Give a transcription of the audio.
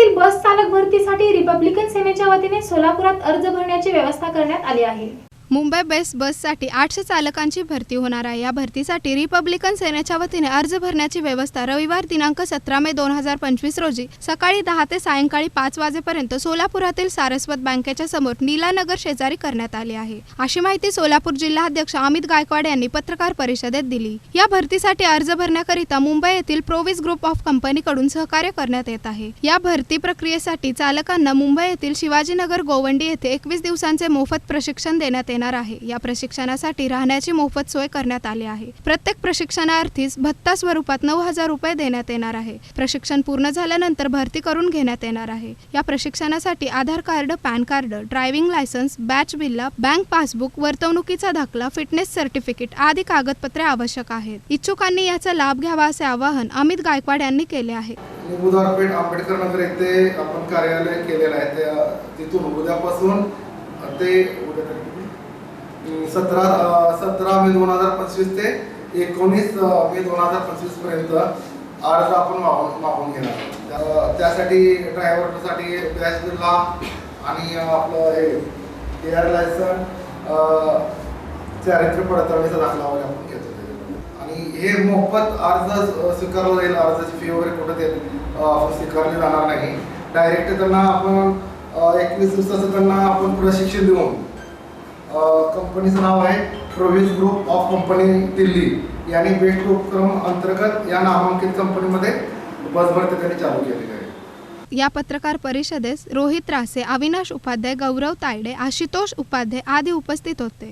जिल्ह्यातील बस चालक भरतीसाठी रिपब्लिकन सेनेच्या वतीने सोलापुरात अर्ज भरण्याची व्यवस्था करण्यात आली आहे. मुंबई बेस्ट बससाठी आठशे चालकांची भरती होणार आहे. या भरतीसाठी रिपब्लिकन सेनेच्या वतीने अर्ज भरण्याची व्यवस्था रविवार दिनांक सतरा मे दोन हजार पंचवीस रोजी सकाळी दहा ते सायंकाळी पाच वाजेपर्यंत सोलापुरातील सारस्वत बँकेच्या समोर नीलानगर शेजारी करण्यात आली आहे. अशी माहिती सोलापूर जिल्हाध्यक्ष अमित गायकवाड यांनी पत्रकार परिषदेत दिली. या भरतीसाठी अर्ज भरण्याकरिता मुंबई येथील प्रोविस ग्रुप ऑफ कंपनीकडून सहकार्य करण्यात येत आहे. या भरती प्रक्रियेसाठी चालकांना मुंबई येथील शिवाजीनगर गोवंडी येथे एकवीस दिवसांचे मोफत प्रशिक्षण देण्यात येणार आहे. या प्रशिक्षणासाठी राहण्याची मोफत सोय करण्यात आली आहे. प्रत्येक प्रशिक्षणार्थीस भत्ता स्वरूपात नऊ हजार रुपये देण्यात येणार आहे. प्रशिक्षण पूर्ण झाल्यानंतर भरती करून घेण्यात येणार आहे. या प्रशिक्षणासाठी Aadhaar card PAN card driving licence batch बिल्ला बँक पासबुक वर्तवणुकीचा दाखला फिटनेस सर्टिफिकेट आदी कागदपत्रे आवश्यक आहेत. इच्छुकांनी याचा लाभ घ्यावा असे आवाहन अमित गायकवाड यांनी केले आहे. बुधवारपेठ आंबेडकर नगर येथे आपण कार्यालय केलेलं आहे. त्या तिथून उद्यापासून ते उद्या सतरा सतरा मे दोन हजार पंचवीस ते एकोणीस मे दोन हजार पंचवीसपर्यंत अर्ज आपण मागून मागून घेणार त्या- त्यासाठी ड्रायव्हरसाठी बॅच बिल्ला आणि आपलं हे एअर लायसन चारित्र्य पडताळणीचा दाखला वगैरे आपण घेतो. आणि हे मोफत अर्ज स्वीकारला जाईल. अर्जाची फी वगैरे कुठं ते स्वीकारली जाणार नाही. डायरेक्ट त्यांना आपण एकवीस दिवसाचं त्यांना आपण प्रशिक्षण देऊन कंपनीचं नाव आहे Provis group of company Delhi. यांनी बेस्ट उपक्रम अंतर्गत या नामांकित कंपनीमध्ये बसभरती त्यांनी चालू केलेली आहे. या पत्रकार परिषदेस रोहित रासे अविनाश उपाध्याय गौरव तायडे आशुतोष उपाध्याय आदी उपस्थित होते.